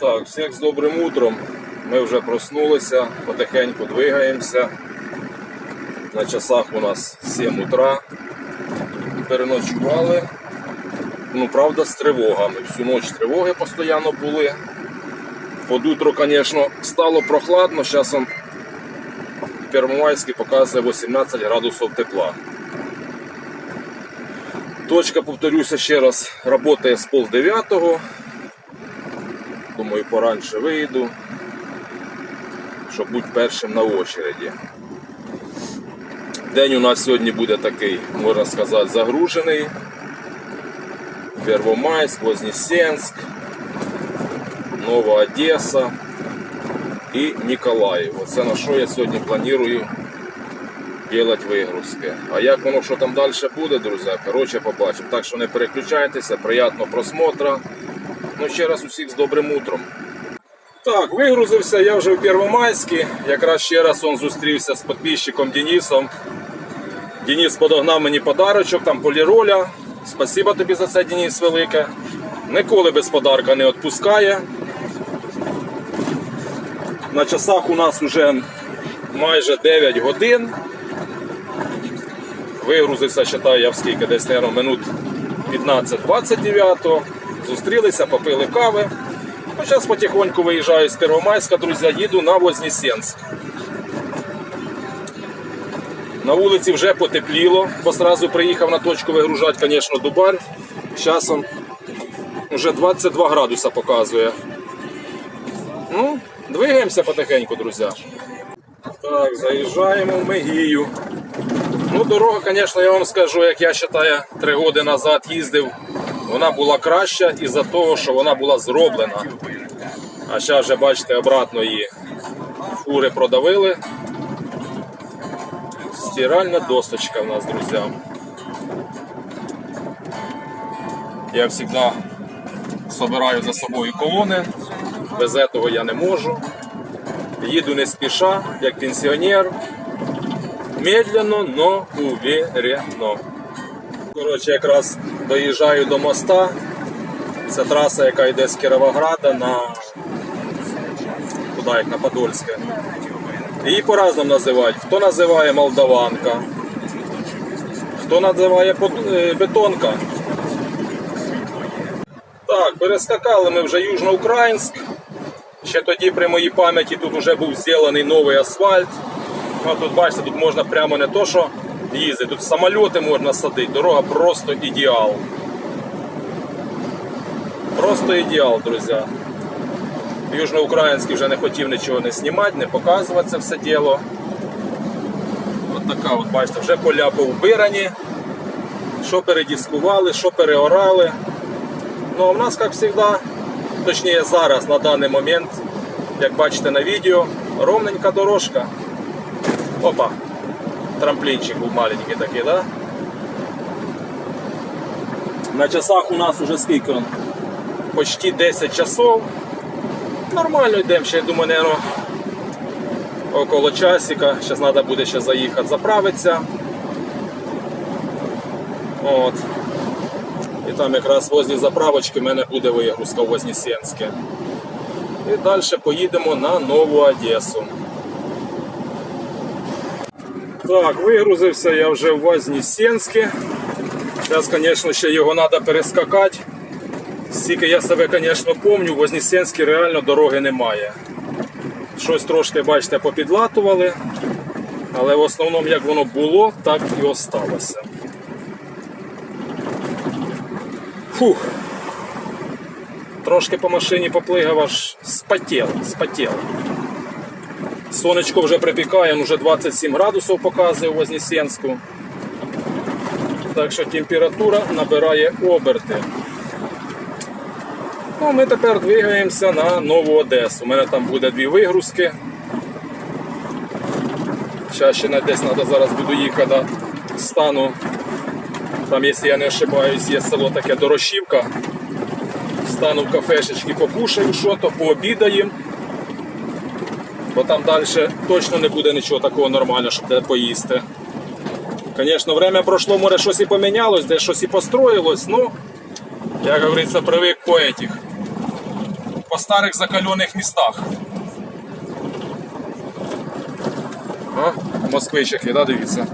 Так, всіх з добрим утром. Ми вже проснулися, потихеньку двигаємося. На часах у нас 7 утра. Переночували. Ну, правда, з тривогами. Всю ніч тривоги постійно були. Под утро, звісно, стало прохладно. Зараз Первомайський показує 18 градусів тепла. Точка, повторюся ще раз, працює з пол дев'ятого. Думаю, пораньше вийду, щоб бути першим на очереді. День у нас сьогодні буде такий, можна сказати, загружений. Первомайськ, Вознесенськ, Нова Одеса і Ніколаїв. Оце на що я сьогодні планую робити вигрузки. А як воно що там далі буде, друзі, коротше побачимо. Так що не переключайтеся, приятного просмотра. Ну, ще раз усіх з добрим утром. Так, вигрузився я вже в Первомайській. Якраз ще раз он зустрівся з підписчиком Денисом. Денис подогнав мені подарочок, там поліроля. Спасибо тобі за це, Денис, велике. Ніколи без подарка не відпускає. На часах у нас вже майже 9 годин. Вигрузився, вважаю, я в скільки, десь, мабуть, минут 15-29. Зустрілися, попили кави. Ну, зараз потихоньку виїжджаю з Первомайська, друзі, їду на Вознесенськ. На вулиці вже потепліло, бо сразу приїхав на точку вигружати, звісно, Дубар. Зараз он вже 22 градуса показує. Ну, двигаємося потихеньку, друзі. Так, заїжджаємо в Мегію. Ну, дорога, звісно, я вам скажу, як я вважаю, три роки назад їздив, вона була краща із-за того, що вона була зроблена. А зараз вже бачите, обратно її фури продавили. Стиральна досточка в нас, друзі. Я завжди собираю за собою колони, без цього я не можу. Їду не спіша, як пенсіонер. Медленно, но уверенно. Коротше, якраз доїжджаю до моста. Це траса, яка йде з Кіровограда на куди як на Подольське. Її по-разному називають. Хто називає Молдаванка, хто називає е, бетонка. Так, перескакали ми вже Южноукраїнськ. Ще тоді при моїй пам'яті тут вже був зроблений новий асфальт. Ну, тут бачите, тут можна прямо не то, що їздити, тут самольоти можна садити. Дорога просто ідеал. Просто ідеал, друзі. Южноукраїнський вже не хотів нічого не знімати, не показувати це все діло. От така, от бачите, вже поля повбирані. Що передіскували, що переорали. Ну а в нас, як завжди, точніше зараз, на даний момент, як бачите на відео, ровненька дорожка. Опа, трамплінчик був маленький такий, да? На часах у нас уже скільки? Почти 10 часов. Нормально йдемо, ще я думаю, наверное, около часика. Зараз треба буде ще заїхати, заправитися. От. І там якраз возле заправочки в мене буде вигрузка в Вознесенське. І далі поїдемо на Нову Одесу. Так, вигрузився я вже в Вознесенське. Зараз, звісно, ще його треба перескакати. Скільки я себе, звісно, пам'ятаю, в Вознесенській реально дороги немає. Щось трошки, бачите, попідлатували, але в основному як воно було, так і осталося. Фух. Трошки по машині поплигав, аж спотів, спотів. Сонечко вже припікає, вже 27 градусів показує у Вознесенську. Так що температура набирає оберти. Ну, ми тепер двигаємося на Нову Одесу. У мене там буде дві вигрузки. Зараз ще на десь треба зараз буду їхати стану. Там, якщо я не ошибаюсь, є село таке Дорошівка. Стану в кафешечки, покушаю що-то, пообідаємо. Бо там далі точно не буде нічого такого нормального, щоб де поїсти. Звісно, время пройшло, може щось і помінялось, де щось і построїлось, ну, як говориться, привик по этих. По старих закалених містах. О, москвичики, да, дивіться.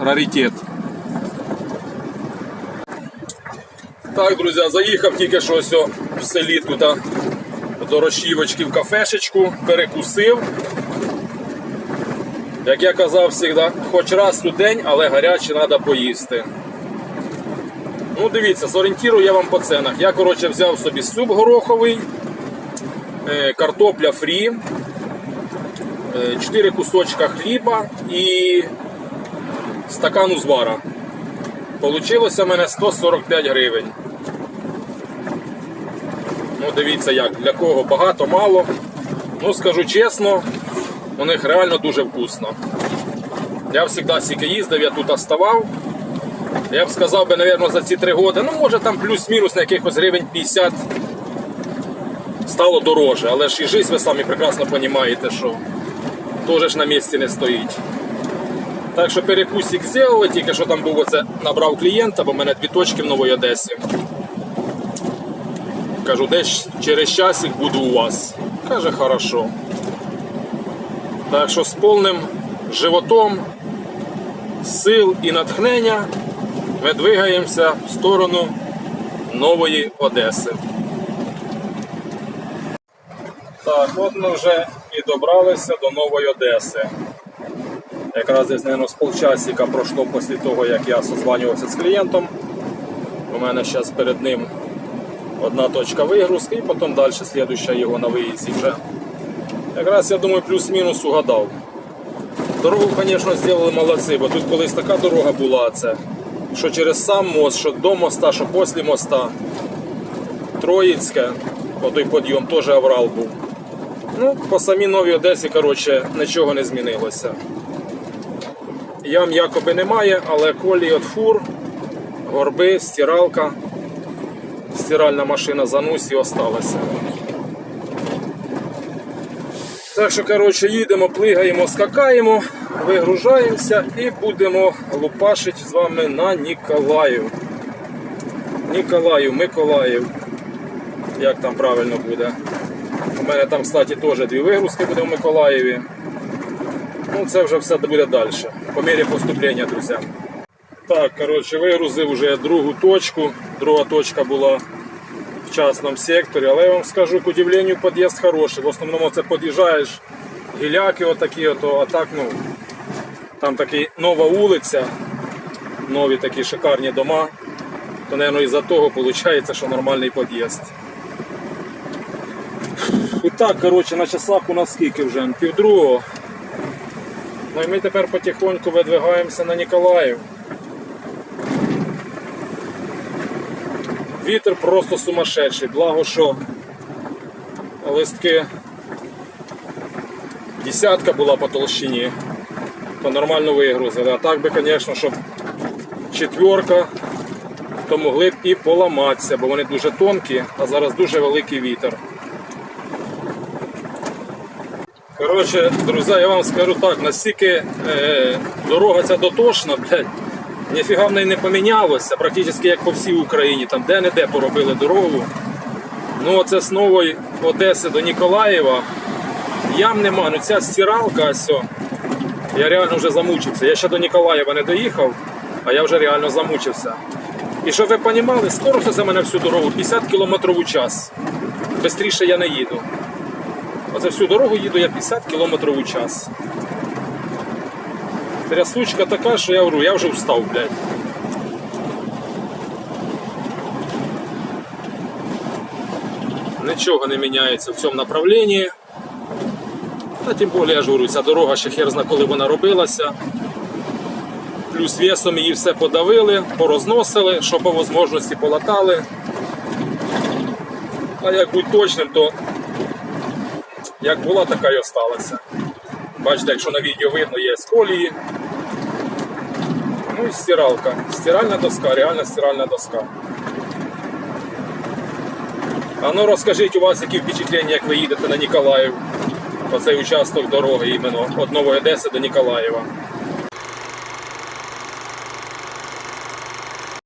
Раритет. Так, друзі, заїхав тільки що ось в селі тут до Рощівочки в кафешечку, перекусив. Як я казав завжди, хоч раз у день, але гаряче треба поїсти. Ну, дивіться, зорієнтую я вам по ценах. Я, коротше, взяв собі суп гороховий, е, картопля фрі, 4 кусочка хліба і стакан узвара. Получилося в мене 145 гривень. Ну, дивіться як, для кого багато, мало. Ну, скажу чесно, у них реально дуже вкусно. Я завжди стільки їздив, я тут оставав. Я б сказав би, мабуть, за ці три роки, ну може там плюс-мінус на якихось гривень 50 стало дороже, але ж і життя ви самі прекрасно розумієте, що теж ж на місці не стоїть. Так що перекусик зробили, тільки що там був оце набрав клієнта, бо в мене дві точки в Новій Одесі. Кажу, десь через часик буду у вас. Каже, хорошо. Так що з повним животом, сил і натхнення ми двигаємося в сторону Нової Одеси. Так, от ми вже і добралися до Нової Одеси. Якраз десь, мабуть, з полчасика пройшло після того, як я созванювався з клієнтом. У мене зараз перед ним одна точка вигрузки і потім далі слідуща його на виїзді вже. Якраз я думаю, плюс-мінус угадав. Дорогу, звісно, зробили молодці, бо тут колись така дорога була, це, що через сам мост, що до моста, що після моста. Троїцьке, той підйом теж аврал був. Ну, по самій Новій Одесі, коротше, нічого не змінилося. Ям якоби немає, але колії від фур, горби, стиралка, стиральна машина Занусі осталася. Так що, коротше, їдемо, плигаємо, скакаємо, вигружаємося і будемо лупашити з вами на Ніколаїв. Ніколаїв, Миколаїв. Як там правильно буде. У мене там, кстати, теж дві вигрузки буде в Миколаєві. Ну, це вже все буде далі. По мірі поступлення, друзі. Так, коротше, вигрузив вже другу точку. Друга точка була в частному секторі, але я вам скажу, к удивлению, під'їзд хороший. В основному це під'їжджаєш, гіляки отакі, ото, а так, ну, там такі нова вулиця, нові такі шикарні дома. То, мабуть, із-за того виходить, що нормальний під'їзд. І так, коротше, на часах у нас скільки вже? Півдругого. Ну і ми тепер потихоньку видвигаємося на Ніколаїв. Вітер просто сумасшедший, благо що листки десятка була по толщині, то нормально вигрузили. А так би, звісно, щоб четверка, то могли б і поламатися, бо вони дуже тонкі, а зараз дуже великий вітер. Коротше, друзі, я вам скажу так, настільки е, дорога ця дотошна, блядь, ніфіга в неї не помінялося, практично як по всій Україні, там де-не-де поробили дорогу. Ну оце з Нової Одеси до Ніколаєва. Ям нема, ну ця стиралка, ось, я реально вже замучився. Я ще до Ніколаєва не доїхав, а я вже реально замучився. І щоб ви розуміли, скорості за мене всю дорогу 50 км в час. Бистріше я не їду. Оце всю дорогу їду я 50 км в час. Трясучка така, що я говорю, я вже встав, блядь. Нічого не міняється в цьому направленні. Та тим більше, я ж говорю, ця дорога ще хер зна, коли вона робилася. Плюс весом її все подавили, порозносили, що по можливості полатали. А як бути точним, то як була, така й осталася. Бачите, якщо на відео видно, є з колії. Ну і стиралка. Стиральна доска, реальна стиральна доска. А ну розкажіть у вас, які впечатлення, як ви їдете на Ніколаїв по цей участок дороги іменно від Нової Одеси до Ніколаєва.